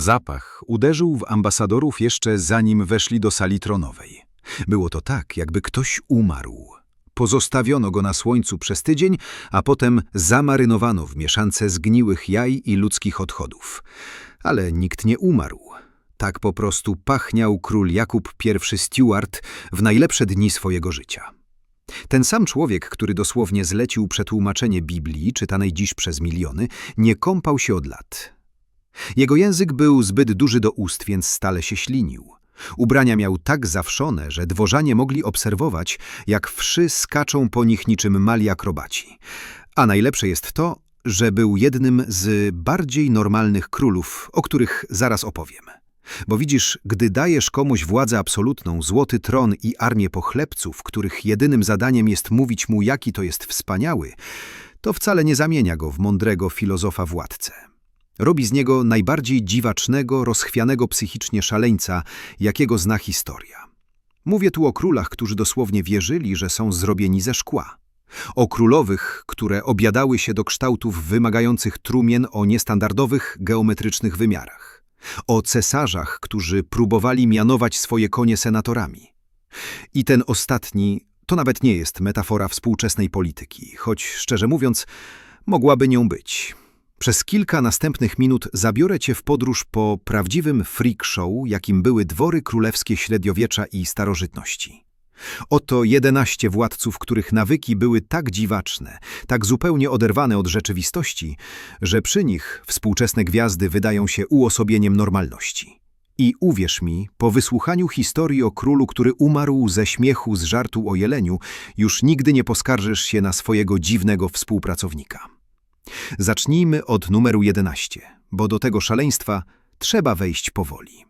Zapach uderzył w ambasadorów jeszcze zanim weszli do sali tronowej. Było to tak, jakby ktoś umarł. Pozostawiono go na słońcu przez tydzień, a potem zamarynowano w mieszance zgniłych jaj i ludzkich odchodów. Ale nikt nie umarł. Tak po prostu pachniał król Jakub I Stuart w najlepsze dni swojego życia. Ten sam człowiek, który dosłownie zlecił przetłumaczenie Biblii, czytanej dziś przez miliony, nie kąpał się od lat. Jego język był zbyt duży do ust, więc stale się ślinił. Ubrania miał tak zawszone, że dworzanie mogli obserwować, jak wszy skaczą po nich niczym mali akrobaci. A najlepsze jest to, że był jednym z bardziej normalnych królów, o których zaraz opowiem. Bo widzisz, gdy dajesz komuś władzę absolutną, złoty tron i armię pochlebców, których jedynym zadaniem jest mówić mu, jaki to jest wspaniały, to wcale nie zamienia go w mądrego filozofa władcę. Robi z niego najbardziej dziwacznego, rozchwianego psychicznie szaleńca, jakiego zna historia. Mówię tu o królach, którzy dosłownie wierzyli, że są zrobieni ze szkła. O królowych, które obiadały się do kształtów wymagających trumien o niestandardowych, geometrycznych wymiarach. O cesarzach, którzy próbowali mianować swoje konie senatorami. I ten ostatni to nawet nie jest metafora współczesnej polityki, choć szczerze mówiąc, mogłaby nią być. Przez kilka następnych minut zabiorę cię w podróż po prawdziwym freak show, jakim były dwory królewskie średniowiecza i starożytności. Oto jedenaście władców, których nawyki były tak dziwaczne, tak zupełnie oderwane od rzeczywistości, że przy nich współczesne gwiazdy wydają się uosobieniem normalności. I uwierz mi, po wysłuchaniu historii o królu, który umarł ze śmiechu z żartu o jeleniu, już nigdy nie poskarżysz się na swojego dziwnego współpracownika. Zacznijmy od numeru 11, bo do tego szaleństwa trzeba wejść powoli.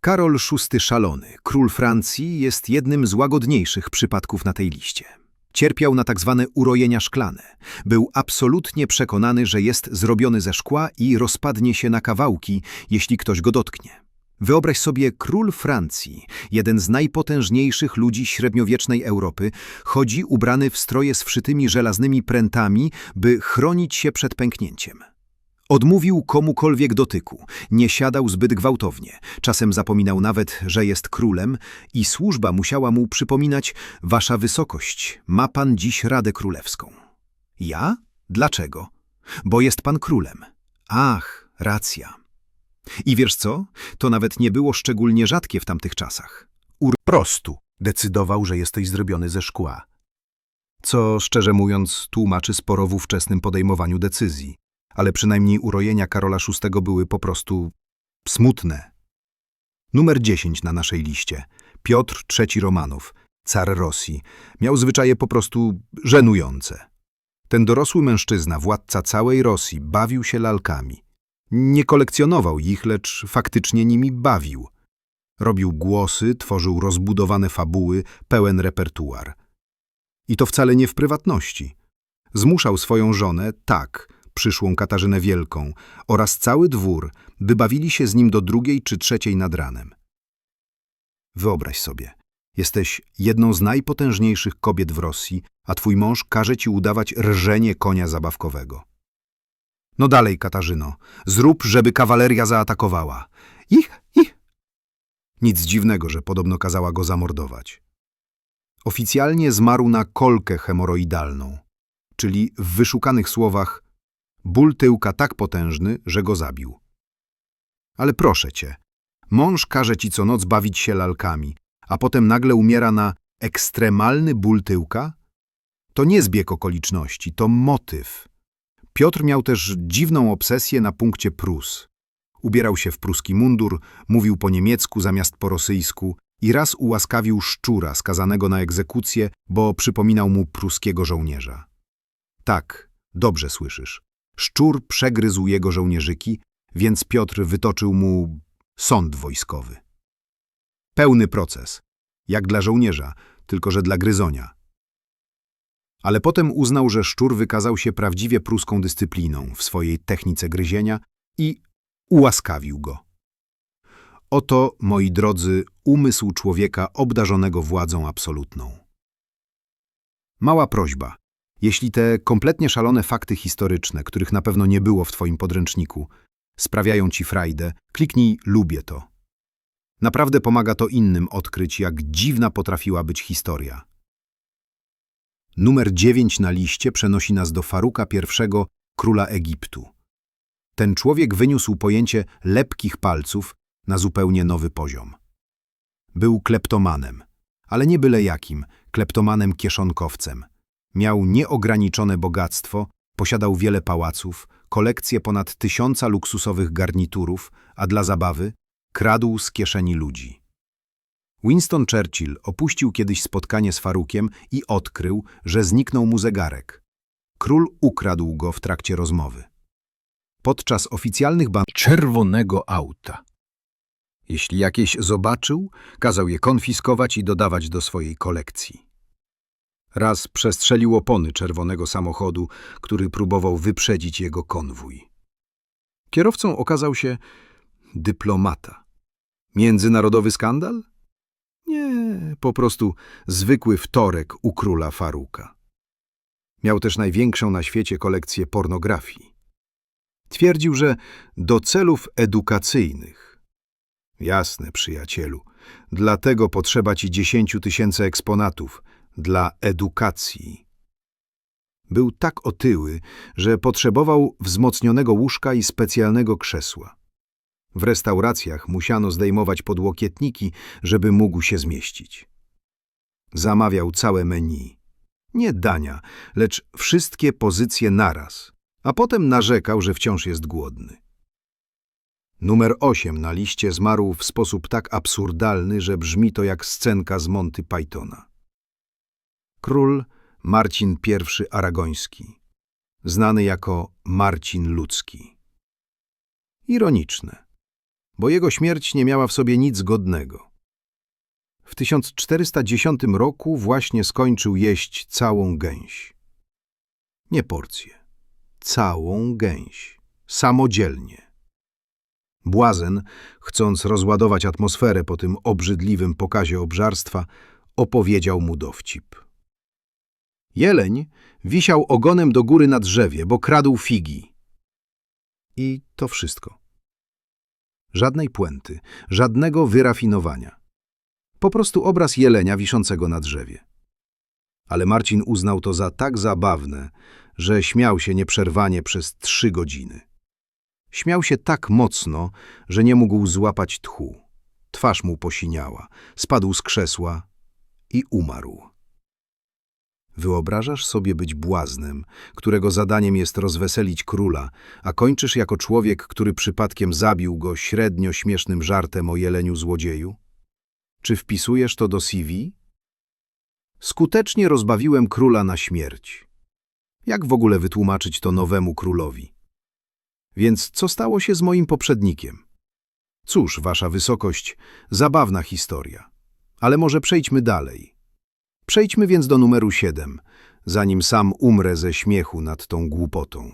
Karol VI Szalony, król Francji, jest jednym z łagodniejszych przypadków na tej liście. Cierpiał na tak zwane urojenia szklane. Był absolutnie przekonany, że jest zrobiony ze szkła i rozpadnie się na kawałki, jeśli ktoś go dotknie. Wyobraź sobie, król Francji, jeden z najpotężniejszych ludzi średniowiecznej Europy, chodzi ubrany w stroje z wszytymi żelaznymi prętami, by chronić się przed pęknięciem. Odmówił komukolwiek dotyku, nie siadał zbyt gwałtownie, czasem zapominał nawet, że jest królem i służba musiała mu przypominać Wasza wysokość, ma pan dziś Radę Królewską. Ja? Dlaczego? Bo jest pan królem. Ach, racja. I wiesz co? To nawet nie było szczególnie rzadkie w tamtych czasach. Ur prostu decydował, że jesteś zrobiony ze szkła. Co, szczerze mówiąc, tłumaczy sporo w ówczesnym podejmowaniu decyzji. Ale przynajmniej urojenia Karola VI były po prostu smutne. Numer 10 na naszej liście. Piotr III Romanów, car Rosji. Miał zwyczaje po prostu żenujące. Ten dorosły mężczyzna, władca całej Rosji, bawił się lalkami. Nie kolekcjonował ich, lecz faktycznie nimi bawił. Robił głosy, tworzył rozbudowane fabuły, pełen repertuar. I to wcale nie w prywatności. Zmuszał swoją żonę, tak, przyszłą Katarzynę Wielką, oraz cały dwór, by bawili się z nim do drugiej czy trzeciej nad ranem. Wyobraź sobie, jesteś jedną z najpotężniejszych kobiet w Rosji, a twój mąż każe ci udawać rżenie konia zabawkowego. No dalej, Katarzyno, zrób, żeby kawaleria zaatakowała. Ich, ich. Nic dziwnego, że podobno kazała go zamordować. Oficjalnie zmarł na kolkę hemoroidalną, czyli w wyszukanych słowach ból tyłka tak potężny, że go zabił. Ale proszę cię, mąż każe ci co noc bawić się lalkami, a potem nagle umiera na ekstremalny ból tyłka? To nie zbieg okoliczności, to motyw. Piotr miał też dziwną obsesję na punkcie Prus. Ubierał się w pruski mundur, mówił po niemiecku zamiast po rosyjsku i raz ułaskawił szczura skazanego na egzekucję, bo przypominał mu pruskiego żołnierza. Tak, dobrze słyszysz. Szczur przegryzł jego żołnierzyki, więc Piotr wytoczył mu sąd wojskowy. Pełny proces, jak dla żołnierza, tylko że dla gryzonia. Ale potem uznał, że szczur wykazał się prawdziwie pruską dyscypliną w swojej technice gryzienia i ułaskawił go. Oto, moi drodzy, umysł człowieka obdarzonego władzą absolutną. Mała prośba. Jeśli te kompletnie szalone fakty historyczne, których na pewno nie było w twoim podręczniku, sprawiają ci frajdę, kliknij lubię to. Naprawdę pomaga to innym odkryć, jak dziwna potrafiła być historia. Numer 9 na liście przenosi nas do Faruka I, króla Egiptu. Ten człowiek wyniósł pojęcie lepkich palców na zupełnie nowy poziom. Był kleptomanem, ale nie byle jakim, kleptomanem kieszonkowcem. Miał nieograniczone bogactwo, posiadał wiele pałaców, kolekcję ponad tysiąca luksusowych garniturów, a dla zabawy kradł z kieszeni ludzi. Winston Churchill opuścił kiedyś spotkanie z Farukiem i odkrył, że zniknął mu zegarek. Król ukradł go w trakcie rozmowy. Podczas oficjalnych ban czerwonego auta. Jeśli jakieś zobaczył, kazał je konfiskować i dodawać do swojej kolekcji. Raz przestrzelił opony czerwonego samochodu, który próbował wyprzedzić jego konwój. Kierowcą okazał się dyplomata. Międzynarodowy skandal? Nie, po prostu zwykły wtorek u króla Faruka. Miał też największą na świecie kolekcję pornografii. Twierdził, że do celów edukacyjnych. Jasne, przyjacielu, dlatego potrzeba ci dziesięciu tysięcy eksponatów dla edukacji. Był tak otyły, że potrzebował wzmocnionego łóżka i specjalnego krzesła. W restauracjach musiano zdejmować podłokietniki, żeby mógł się zmieścić. Zamawiał całe menu. Nie dania, lecz wszystkie pozycje naraz, a potem narzekał, że wciąż jest głodny. Numer 8 na liście zmarł w sposób tak absurdalny, że brzmi to jak scenka z Monty Pythona. Król Marcin I Aragoński, znany jako Marcin Ludzki. Ironiczne, bo jego śmierć nie miała w sobie nic godnego. W 1410 roku właśnie skończył jeść całą gęś. Nie porcję, całą gęś, samodzielnie. Błazen, chcąc rozładować atmosferę po tym obrzydliwym pokazie obżarstwa, opowiedział mu dowcip. Jeleń wisiał ogonem do góry na drzewie, bo kradł figi. I to wszystko. Żadnej puenty, żadnego wyrafinowania. Po prostu obraz jelenia wiszącego na drzewie. Ale Marcin uznał to za tak zabawne, że śmiał się nieprzerwanie przez trzy godziny. Śmiał się tak mocno, że nie mógł złapać tchu. Twarz mu posiniała, spadł z krzesła i umarł. Wyobrażasz sobie być błaznem, którego zadaniem jest rozweselić króla, a kończysz jako człowiek, który przypadkiem zabił go średnio śmiesznym żartem o jeleniu złodzieju? Czy wpisujesz to do CV? Skutecznie rozbawiłem króla na śmierć. Jak w ogóle wytłumaczyć to nowemu królowi? Więc co stało się z moim poprzednikiem? Cóż, wasza wysokość, zabawna historia. Ale może przejdźmy dalej. Przejdźmy więc do numeru 7, zanim sam umrę ze śmiechu nad tą głupotą.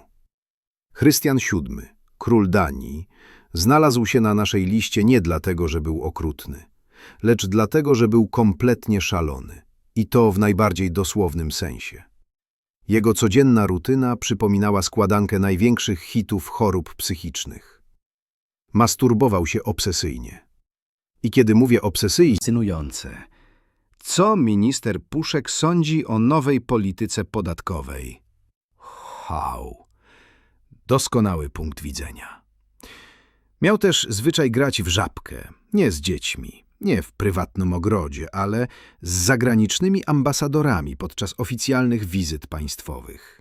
Chrystian VII, król Danii, znalazł się na naszej liście nie dlatego, że był okrutny, lecz dlatego, że był kompletnie szalony. I to w najbardziej dosłownym sensie. Jego codzienna rutyna przypominała składankę największych hitów chorób psychicznych. Masturbował się obsesyjnie. I kiedy mówię obsesyjnie. Co minister Puszek sądzi o nowej polityce podatkowej? Hał. Doskonały punkt widzenia. Miał też zwyczaj grać w żabkę, nie z dziećmi, nie w prywatnym ogrodzie, ale z zagranicznymi ambasadorami podczas oficjalnych wizyt państwowych.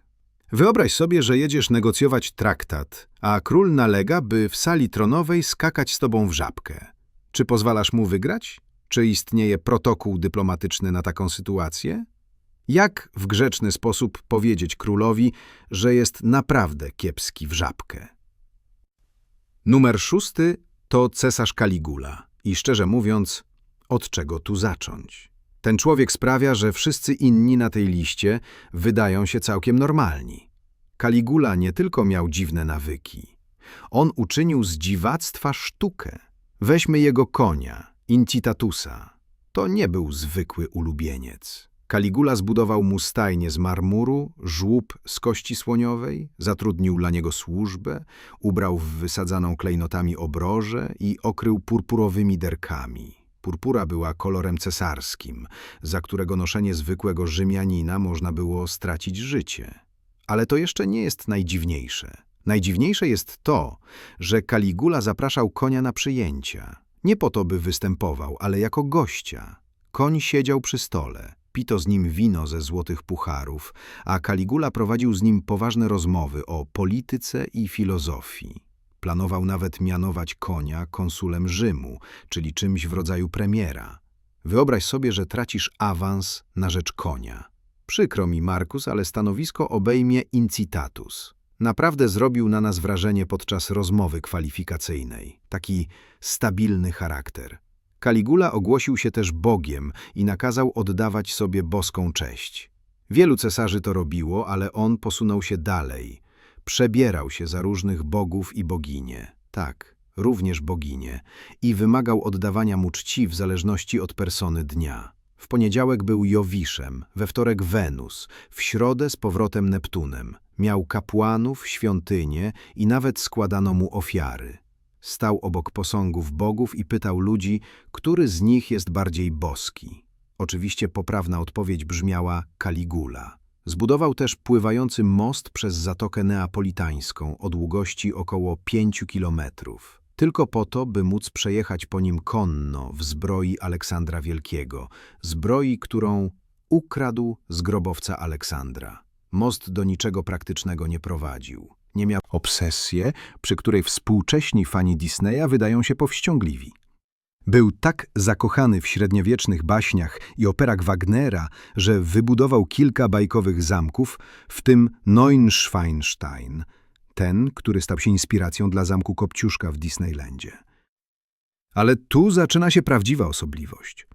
Wyobraź sobie, że jedziesz negocjować traktat, a król nalega, by w sali tronowej skakać z tobą w żabkę. Czy pozwalasz mu wygrać? Czy istnieje protokół dyplomatyczny na taką sytuację? Jak w grzeczny sposób powiedzieć królowi, że jest naprawdę kiepski w żabkę? Numer szósty to cesarz Kaligula i szczerze mówiąc, od czego tu zacząć? Ten człowiek sprawia, że wszyscy inni na tej liście wydają się całkiem normalni. Kaligula nie tylko miał dziwne nawyki. On uczynił z dziwactwa sztukę. Weźmy jego konia, Incitatusa. To nie był zwykły ulubieniec. Kaligula zbudował mu stajnię z marmuru, żłób z kości słoniowej, zatrudnił dla niego służbę, ubrał w wysadzaną klejnotami obroże i okrył purpurowymi derkami. Purpura była kolorem cesarskim, za którego noszenie zwykłego Rzymianina można było stracić życie. Ale to jeszcze nie jest najdziwniejsze. Najdziwniejsze jest to, że Kaligula zapraszał konia na przyjęcia. Nie po to, by występował, ale jako gościa. Koń siedział przy stole, pito z nim wino ze złotych pucharów, a Kaligula prowadził z nim poważne rozmowy o polityce i filozofii. Planował nawet mianować konia konsulem Rzymu, czyli czymś w rodzaju premiera. Wyobraź sobie, że tracisz awans na rzecz konia. Przykro mi, Markus, ale stanowisko obejmie incitatus. Naprawdę zrobił na nas wrażenie podczas rozmowy kwalifikacyjnej. Taki stabilny charakter. Kaligula ogłosił się też Bogiem i nakazał oddawać sobie boską cześć. Wielu cesarzy to robiło, ale on posunął się dalej. Przebierał się za różnych bogów i boginie. Tak, również boginie. I wymagał oddawania mu czci w zależności od persony dnia. W poniedziałek był Jowiszem, we wtorek Wenus, w środę z powrotem Neptunem. Miał kapłanów, świątynie i nawet składano mu ofiary. Stał obok posągów bogów i pytał ludzi, który z nich jest bardziej boski. Oczywiście poprawna odpowiedź brzmiała Kaligula. Zbudował też pływający most przez Zatokę Neapolitańską o długości około pięciu kilometrów. Tylko po to, by móc przejechać po nim konno w zbroi Aleksandra Wielkiego, zbroi, którą ukradł z grobowca Aleksandra. Most do niczego praktycznego nie prowadził. Nie miał obsesję, przy której współcześni fani Disneya wydają się powściągliwi. Był tak zakochany w średniowiecznych baśniach i operach Wagnera, że wybudował kilka bajkowych zamków, w tym Neuschwanstein, ten, który stał się inspiracją dla zamku Kopciuszka w Disneylandzie. Ale tu zaczyna się prawdziwa osobliwość.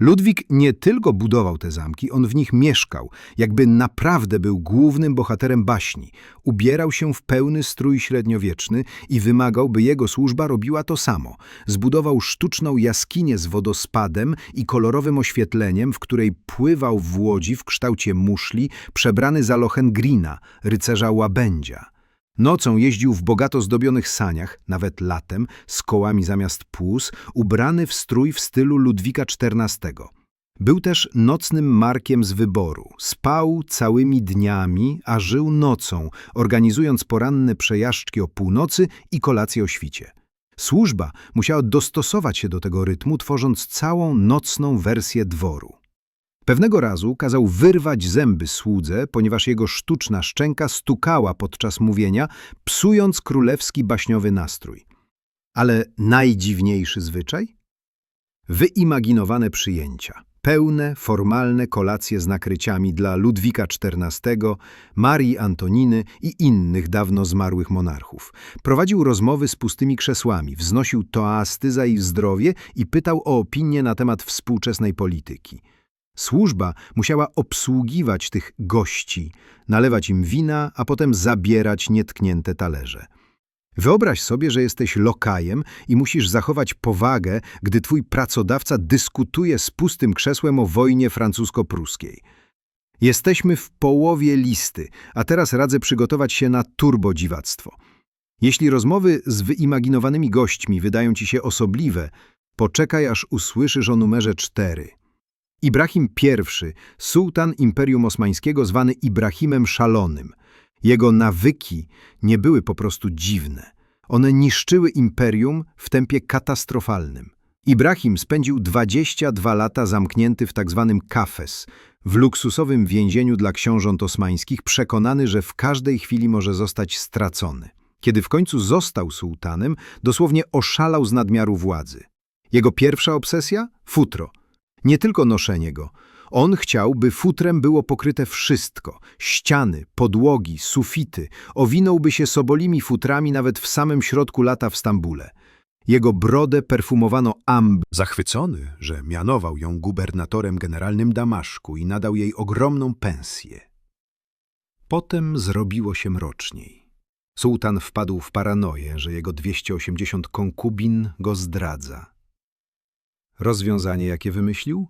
Ludwik nie tylko budował te zamki, on w nich mieszkał, jakby naprawdę był głównym bohaterem baśni. Ubierał się w pełny strój średniowieczny i wymagał, by jego służba robiła to samo. Zbudował sztuczną jaskinię z wodospadem i kolorowym oświetleniem, w której pływał w łodzi w kształcie muszli, przebrany za Lohengrina, rycerza łabędzia. Nocą jeździł w bogato zdobionych saniach, nawet latem, z kołami zamiast płus, ubrany w strój w stylu Ludwika XIV. Był też nocnym markiem z wyboru. Spał całymi dniami, a żył nocą, organizując poranne przejażdżki o północy i kolację o świcie. Służba musiała dostosować się do tego rytmu, tworząc całą nocną wersję dworu. Pewnego razu kazał wyrwać zęby słudze, ponieważ jego sztuczna szczęka stukała podczas mówienia, psując królewski baśniowy nastrój. Ale najdziwniejszy zwyczaj? Wyimaginowane przyjęcia. Pełne, formalne kolacje z nakryciami dla Ludwika XIV, Marii Antoniny i innych dawno zmarłych monarchów. Prowadził rozmowy z pustymi krzesłami, wznosił toasty za ich zdrowie i pytał o opinie na temat współczesnej polityki. Służba musiała obsługiwać tych gości, nalewać im wina, a potem zabierać nietknięte talerze. Wyobraź sobie, że jesteś lokajem i musisz zachować powagę, gdy twój pracodawca dyskutuje z pustym krzesłem o wojnie francusko-pruskiej. Jesteśmy w połowie listy, a teraz radzę przygotować się na turbodziwactwo. Jeśli rozmowy z wyimaginowanymi gośćmi wydają ci się osobliwe, poczekaj aż usłyszysz o numerze cztery. Ibrahim I, sułtan Imperium Osmańskiego zwany Ibrahimem Szalonym. Jego nawyki nie były po prostu dziwne. One niszczyły imperium w tempie katastrofalnym. Ibrahim spędził 22 lata zamknięty w tzw. kafes, w luksusowym więzieniu dla książąt osmańskich, przekonany, że w każdej chwili może zostać stracony. Kiedy w końcu został sułtanem, dosłownie oszalał z nadmiaru władzy. Jego pierwsza obsesja? Futro. Nie tylko noszenie go. On chciał, by futrem było pokryte wszystko. Ściany, podłogi, sufity. Owinąłby się sobolimi futrami nawet w samym środku lata w Stambule. Jego brodę perfumowano amb. Zachwycony, że mianował ją gubernatorem generalnym Damaszku i nadał jej ogromną pensję. Potem zrobiło się mroczniej. Sułtan wpadł w paranoję, że jego 280 konkubin go zdradza. Rozwiązanie, jakie wymyślił?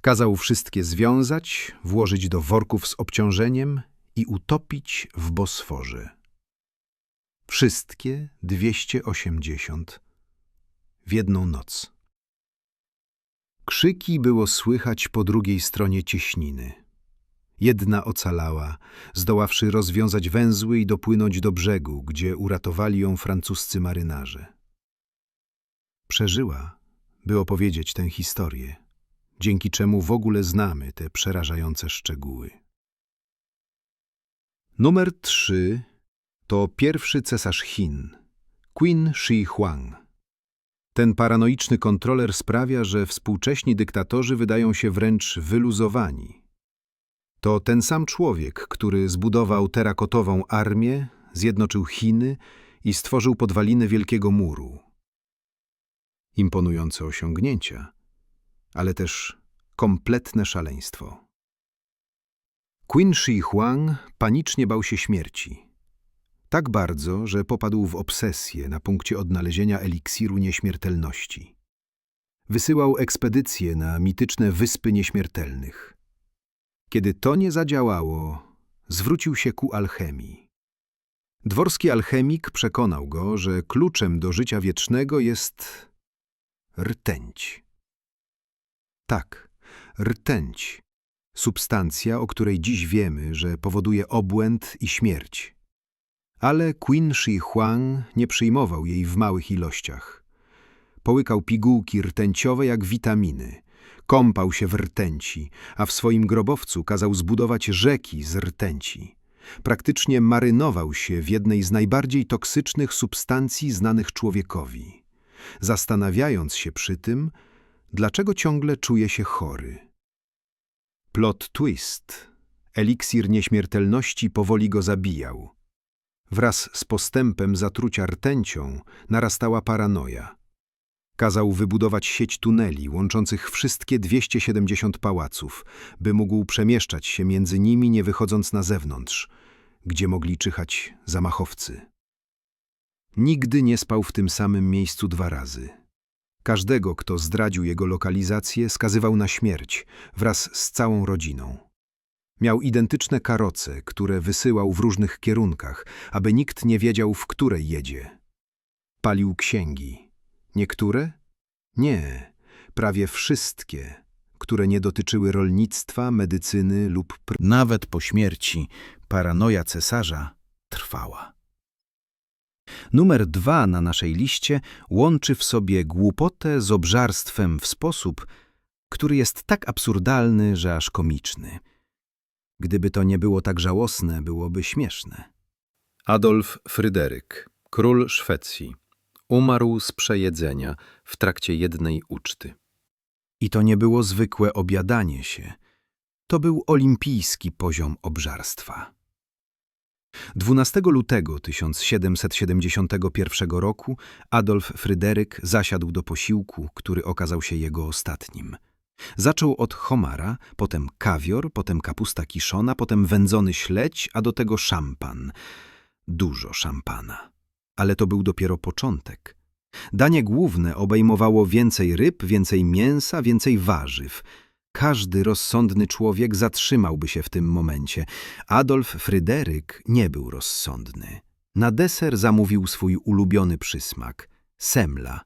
Kazał wszystkie związać, włożyć do worków z obciążeniem i utopić w Bosforze. Wszystkie 280 w jedną noc. Krzyki było słychać po drugiej stronie cieśniny. Jedna ocalała, zdoławszy rozwiązać węzły i dopłynąć do brzegu, gdzie uratowali ją francuscy marynarze. Przeżyła, by opowiedzieć tę historię, dzięki czemu w ogóle znamy te przerażające szczegóły. Numer 3 to pierwszy cesarz Chin, Qin Shi Huang. Ten paranoiczny kontroler sprawia, że współcześni dyktatorzy wydają się wręcz wyluzowani. To ten sam człowiek, który zbudował terakotową armię, zjednoczył Chiny i stworzył podwaliny Wielkiego Muru. Imponujące osiągnięcia, ale też kompletne szaleństwo. Qin Shi Huang panicznie bał się śmierci. Tak bardzo, że popadł w obsesję na punkcie odnalezienia eliksiru nieśmiertelności. Wysyłał ekspedycje na mityczne Wyspy Nieśmiertelnych. Kiedy to nie zadziałało, zwrócił się ku alchemii. Dworski alchemik przekonał go, że kluczem do życia wiecznego jest rtęć. Tak, rtęć, substancja, o której dziś wiemy, że powoduje obłęd i śmierć. Ale Qin Shi Huang nie przyjmował jej w małych ilościach. Połykał pigułki rtęciowe jak witaminy, kąpał się w rtęci, a w swoim grobowcu kazał zbudować rzeki z rtęci. Praktycznie marynował się w jednej z najbardziej toksycznych substancji znanych człowiekowi, zastanawiając się przy tym, dlaczego ciągle czuje się chory. Plot twist. Eliksir nieśmiertelności powoli go zabijał. Wraz z postępem zatrucia rtęcią narastała paranoja. Kazał wybudować sieć tuneli łączących wszystkie 270 pałaców, by mógł przemieszczać się między nimi nie wychodząc na zewnątrz, gdzie mogli czyhać zamachowcy. Nigdy nie spał w tym samym miejscu dwa razy. Każdego, kto zdradził jego lokalizację, skazywał na śmierć wraz z całą rodziną. Miał identyczne karoce, które wysyłał w różnych kierunkach, aby nikt nie wiedział, w której jedzie. Palił księgi. Niektóre? Nie, prawie wszystkie, które nie dotyczyły rolnictwa, medycyny lub. Nawet po śmierci paranoja cesarza trwała. Numer dwa na naszej liście łączy w sobie głupotę z obżarstwem w sposób, który jest tak absurdalny, że aż komiczny. Gdyby to nie było tak żałosne, byłoby śmieszne. Adolf Fryderyk, król Szwecji, umarł z przejedzenia w trakcie jednej uczty. I to nie było zwykłe obiadanie się, to był olimpijski poziom obżarstwa. 12 lutego 1771 roku Adolf Fryderyk zasiadł do posiłku, który okazał się jego ostatnim. Zaczął od homara, potem kawior, potem kapusta kiszona, potem wędzony śledź, a do tego szampan. Dużo szampana. Ale to był dopiero początek. Danie główne obejmowało więcej ryb, więcej mięsa, więcej warzyw. Każdy rozsądny człowiek zatrzymałby się w tym momencie. Adolf Fryderyk nie był rozsądny. Na deser zamówił swój ulubiony przysmak – semla,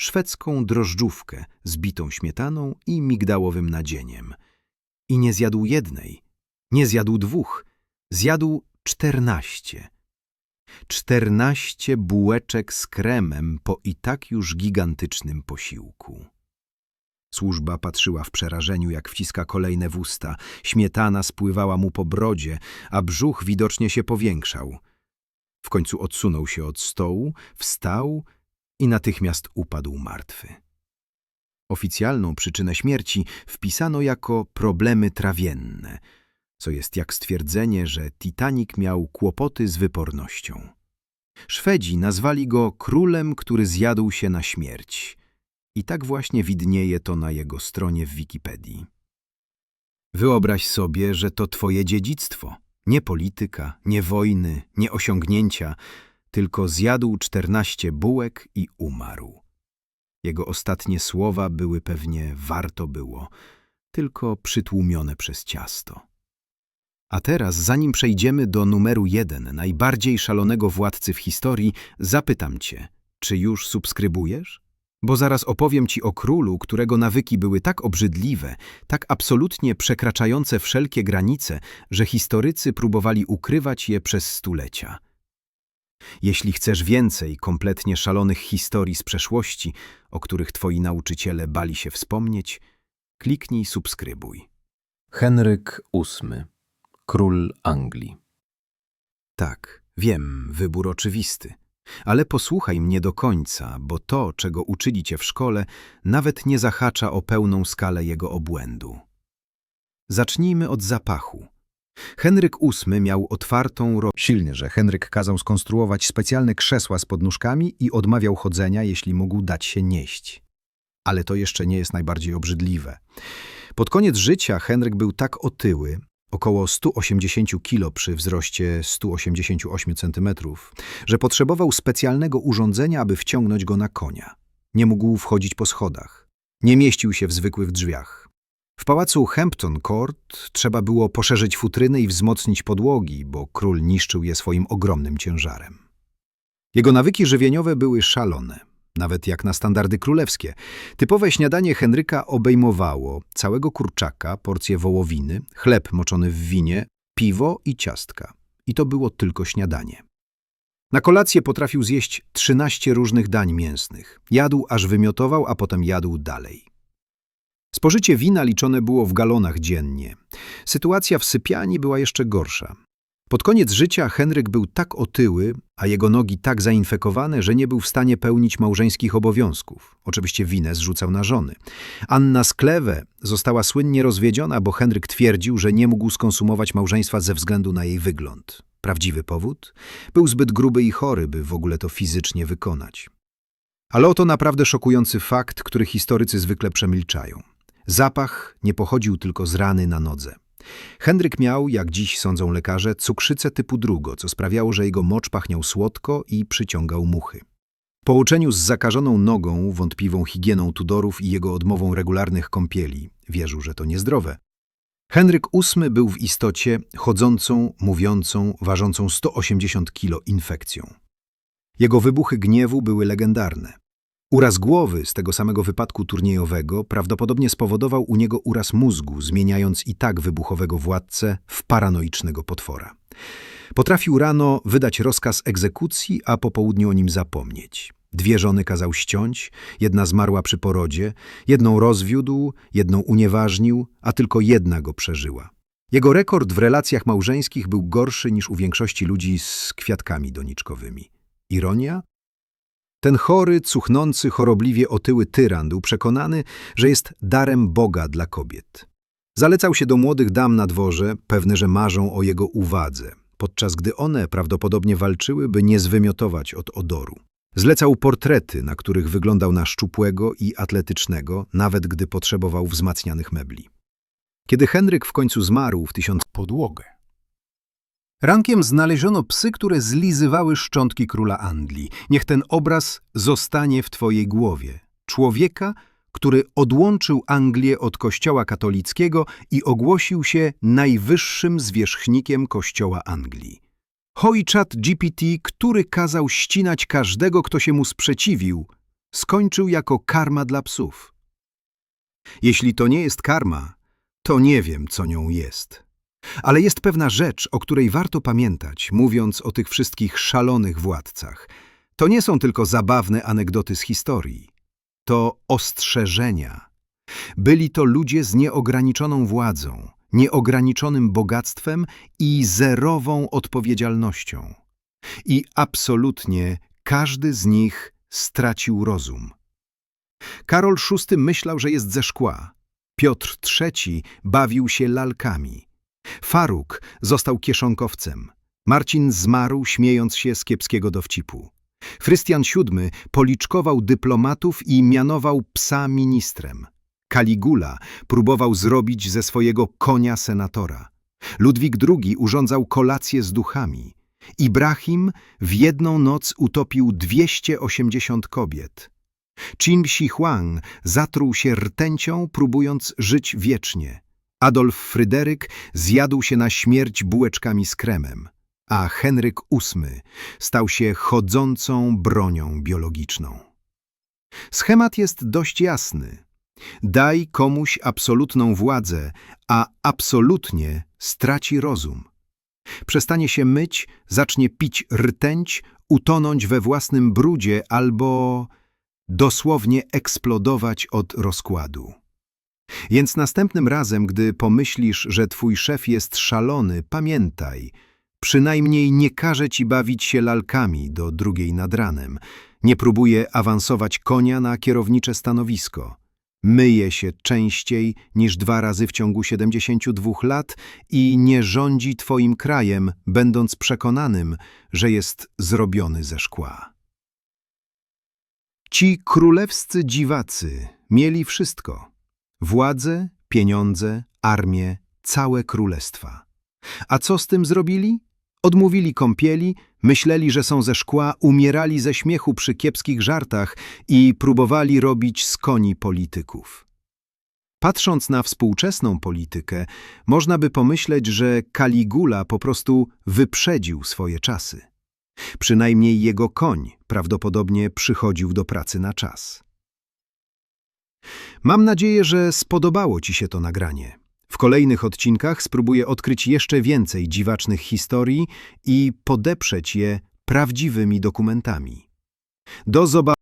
szwedzką drożdżówkę z bitą śmietaną i migdałowym nadzieniem. I nie zjadł jednej, nie zjadł dwóch, zjadł czternaście. Czternaście bułeczek z kremem po i tak już gigantycznym posiłku. Służba patrzyła w przerażeniu, jak wciska kolejne w usta. Śmietana spływała mu po brodzie, a brzuch widocznie się powiększał. W końcu odsunął się od stołu, wstał i natychmiast upadł martwy. Oficjalną przyczynę śmierci wpisano jako problemy trawienne, co jest jak stwierdzenie, że Titanic miał kłopoty z wypornością. Szwedzi nazwali go królem, który zjadł się na śmierć. I tak właśnie widnieje to na jego stronie w Wikipedii. Wyobraź sobie, że to twoje dziedzictwo. Nie polityka, nie wojny, nie osiągnięcia, tylko zjadł czternaście bułek i umarł. Jego ostatnie słowa były pewnie warto było. tylko przytłumione przez ciasto. A teraz, zanim przejdziemy do numeru jeden, najbardziej szalonego władcy w historii, zapytam cię, czy już subskrybujesz? Bo zaraz opowiem ci o królu, którego nawyki były tak obrzydliwe, tak absolutnie przekraczające wszelkie granice, że historycy próbowali ukrywać je przez stulecia. Jeśli chcesz więcej kompletnie szalonych historii z przeszłości, o których twoi nauczyciele bali się wspomnieć, kliknij subskrybuj. Henryk VIII, król Anglii. Tak, wiem, wybór oczywisty. Ale posłuchaj mnie do końca, bo to, czego uczyli cię w szkole, nawet nie zahacza o pełną skalę jego obłędu. Zacznijmy od zapachu. Henryk VIII miał otwartą ro... Silnie, że Henryk kazał skonstruować specjalne krzesła z podnóżkami i odmawiał chodzenia, jeśli mógł dać się nieść. Ale to jeszcze nie jest najbardziej obrzydliwe. Pod koniec życia Henryk był tak otyły, około 180 kg przy wzroście 188 cm, że potrzebował specjalnego urządzenia, aby wciągnąć go na konia. Nie mógł wchodzić po schodach. Nie mieścił się w zwykłych drzwiach. W pałacu Hampton Court trzeba było poszerzyć futryny i wzmocnić podłogi, bo król niszczył je swoim ogromnym ciężarem. Jego nawyki żywieniowe były szalone, nawet jak na standardy królewskie. Typowe śniadanie Henryka obejmowało całego kurczaka, porcję wołowiny, chleb moczony w winie, piwo i ciastka. I to było tylko śniadanie. Na kolację potrafił zjeść 13 różnych dań mięsnych. Jadł aż wymiotował, a potem jadł dalej. Spożycie wina liczone było w galonach dziennie. Sytuacja w sypialni była jeszcze gorsza. Pod koniec życia Henryk był tak otyły, a jego nogi tak zainfekowane, że nie był w stanie pełnić małżeńskich obowiązków. Oczywiście winę zrzucał na żony. Anna Sklewe została słynnie rozwiedziona, bo Henryk twierdził, że nie mógł skonsumować małżeństwa ze względu na jej wygląd. Prawdziwy powód? Był zbyt gruby i chory, by w ogóle to fizycznie wykonać. Ale oto naprawdę szokujący fakt, który historycy zwykle przemilczają. Zapach nie pochodził tylko z rany na nodze. Henryk miał, jak dziś sądzą lekarze, cukrzycę typu drugo, co sprawiało, że jego mocz pachniał słodko i przyciągał muchy. Po uczeniu z zakażoną nogą, wątpliwą higieną Tudorów i jego odmową regularnych kąpieli, wierzył, że to niezdrowe. Henryk VIII był w istocie chodzącą, mówiącą, ważącą 180 kilo infekcją. Jego wybuchy gniewu były legendarne. Uraz głowy z tego samego wypadku turniejowego prawdopodobnie spowodował u niego uraz mózgu, zmieniając i tak wybuchowego władcę w paranoicznego potwora. Potrafił rano wydać rozkaz egzekucji, a po południu o nim zapomnieć. Dwie żony kazał ściąć, jedna zmarła przy porodzie, jedną rozwiódł, jedną unieważnił, a tylko jedna go przeżyła. Jego rekord w relacjach małżeńskich był gorszy niż u większości ludzi z kwiatkami doniczkowymi. Ironia? Ten chory, cuchnący, chorobliwie otyły tyran był przekonany, że jest darem Boga dla kobiet. Zalecał się do młodych dam na dworze, pewny, że marzą o jego uwadze, podczas gdy one prawdopodobnie walczyły, by nie zwymiotować od odoru. Zlecał portrety, na których wyglądał na szczupłego i atletycznego, nawet gdy potrzebował wzmacnianych mebli. Kiedy Henryk w końcu zmarł w tysiąc Podłogę. Rankiem znaleziono psy, które zlizywały szczątki króla Anglii. Niech ten obraz zostanie w twojej głowie. Człowieka, który odłączył Anglię od kościoła katolickiego i ogłosił się najwyższym zwierzchnikiem kościoła Anglii. Hojczat GPT, który kazał ścinać każdego, kto się mu sprzeciwił, skończył jako karma dla psów. Jeśli to nie jest karma, to nie wiem, co nią jest. Ale jest pewna rzecz, o której warto pamiętać, mówiąc o tych wszystkich szalonych władcach. To nie są tylko zabawne anegdoty z historii. To ostrzeżenia. Byli to ludzie z nieograniczoną władzą, nieograniczonym bogactwem i zerową odpowiedzialnością. I absolutnie każdy z nich stracił rozum. Karol VI myślał, że jest ze szkła. Piotr III bawił się lalkami. Faruk został kieszonkowcem. Marcin zmarł, śmiejąc się z kiepskiego dowcipu. Frystian VII policzkował dyplomatów i mianował psa ministrem. Caligula próbował zrobić ze swojego konia senatora. Ludwik II urządzał kolację z duchami. Ibrahim w jedną noc utopił 280 kobiet. Qin Shi Huang zatruł się rtęcią, próbując żyć wiecznie. Adolf Fryderyk zjadł się na śmierć bułeczkami z kremem, a Henryk VIII stał się chodzącą bronią biologiczną. Schemat jest dość jasny. Daj komuś absolutną władzę, a absolutnie straci rozum. Przestanie się myć, zacznie pić rtęć, utonąć we własnym brudzie albo dosłownie eksplodować od rozkładu. Więc następnym razem, gdy pomyślisz, że twój szef jest szalony, pamiętaj, przynajmniej nie każe ci bawić się lalkami do drugiej nad ranem, nie próbuje awansować konia na kierownicze stanowisko, myje się częściej niż dwa razy w ciągu 72 lat i nie rządzi twoim krajem, będąc przekonanym, że jest zrobiony ze szkła. Ci królewscy dziwacy mieli wszystko. Władzę, pieniądze, armię, całe królestwa. A co z tym zrobili? Odmówili kąpieli, myśleli, że są ze szkła, umierali ze śmiechu przy kiepskich żartach i próbowali robić z koni polityków. Patrząc na współczesną politykę, można by pomyśleć, że Caligula po prostu wyprzedził swoje czasy. Przynajmniej jego koń prawdopodobnie przychodził do pracy na czas. Mam nadzieję, że spodobało Ci się to nagranie. W kolejnych odcinkach spróbuję odkryć jeszcze więcej dziwacznych historii i podeprzeć je prawdziwymi dokumentami. Do zobaczenia.